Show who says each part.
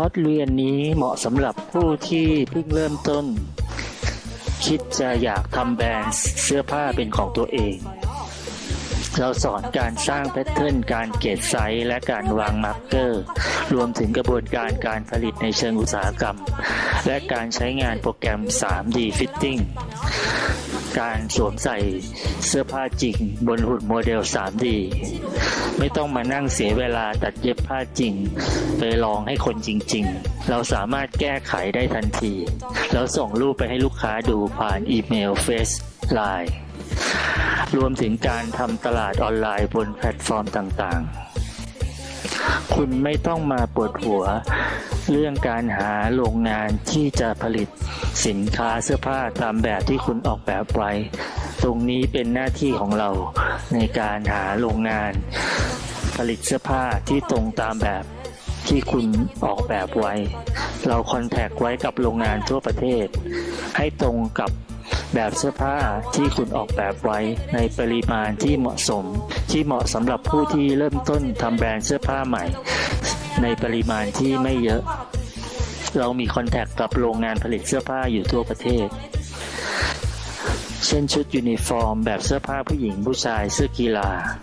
Speaker 1: อร์สเรียนนี้เหมาะสำหรับผู้ที่เพิ่งเริ่มต้น คิดจะอยากทำแบรนด์เสื้อผ้าเป็นของตัวเอง เราสอนการสร้างแพทเทิร์นการเกตไซส์ และการวางมาร์กเกอร์ รวมถึงกระบวนการการผลิตในเชิงอุตสาหกรรม และการใช้งานโปรแกรม 3D Fitting การสวมใส่เสื้อผ้าจริงบนหุ่นโมเดล 3D ไม่ต้องมานั่งเสียเวลาตัดเย็บผ้าจริง ไปลองให้คนจริง ๆ เราสามารถแก้ไขได้ทันที แล้วส่งรูปไปให้ลูกค้าดูผ่านอีเมลเฟซไลน์รวมถึงการทำตลาดออนไลน์บนแพลตฟอร์มต่างๆ คุณไม่ต้องมาปวดหัว เรื่องการหาโรงงานที่จะผลิตสินค้าเสื้อผ้าตามแบบที่คุณออกแบบไว้ ตรงนี้เป็นหน้าที่ของเราในการหาโรงงาน ผลิตเสื้อผ้าที่ตรงตามแบบที่คุณออกแบบไว้ เราคอนแทคไว้กับโรงงานทั่วประเทศ ให้ตรงกับ แบบเสื้อผ้าที่คุณออกแบบไว้ในปริมาณที่เหมาะสม ที่เหมาะสำหรับผู้ที่เริ่มต้นทำแบรนด์เสื้อผ้าใหม่ ในปริมาณที่ไม่เยอะ เรามีคอนแทคกับโรงงานผลิตเสื้อผ้าอยู่ทั่วประเทศ เช่นชุดยูนิฟอร์ม แบบเสื้อผ้าผู้หญิงผู้ชายเสื้อกีฬา